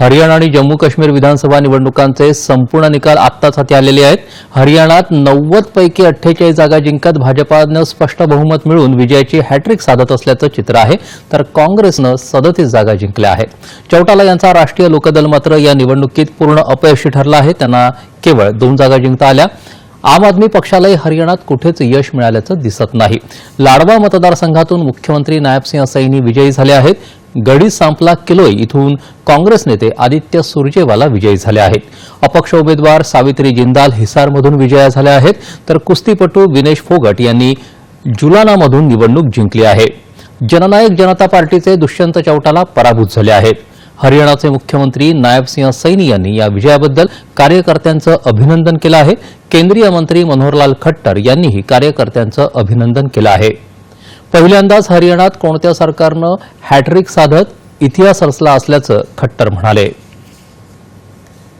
हरियाणा आणि जम्मू काश्मीर विधानसभा निवडणुकांचे संपूर्ण निकाल आत्ताच हाती आलेले आहेत. हरियाणात नव्वद पैकी अठ्ठेचाळीस जागा जिंकत भाजपानं स्पष्ट बहुमत मिळून विजयाची हॅट्रिक साधत असल्याचं चित्र आहे. तर काँग्रेसनं सदतीस जागा जिंकल्या आहेत. चौटाला यांचा राष्ट्रीय लोकदल मात्र या निवडणुकीत पूर्ण अपयशी ठरला आहे. त्यांना केवळ दोन जागा जिंकता आल्या. आम आदमी पक्षालाही हरियाणात कुठेच यश मिळाल्याचं दिसत नाही. लाडवा मतदारसंघातून मुख्यमंत्री नायबसिंह सैनी विजयी झाले आहेत. गडी सांपला किलोई इथून काँग्रेस नेते आदित्य सुरजेवाला विजयी झाले आहेत. अपक्ष उमेदवार सावित्री जिंदाल हिसारमधून विजया झाल्या आहेत. तर कुस्तीपटू विनेश फोगट यांनी जुलानामधून निवडणूक जिंकली आहे. जननायक जनता पार्टीचे दुष्यंत चौटाला पराभूत झाले आहेत. हरियाणाचे मुख्यमंत्री नायब सिंह सैनी यांनी या विजयाबद्दल कार्यकर्त्यांचं अभिनंदन केलं आहे. केंद्रीय मंत्री मनोहरलाल खट्टर यांनीही कार्यकर्त्यांचं अभिनंदन केलं आहे. पहिल्यांदाच हरियाणात कोणत्या सरकारनं हॅट्रिक साधत इतिहास रचला असल्याचं खट्टर म्हणाले.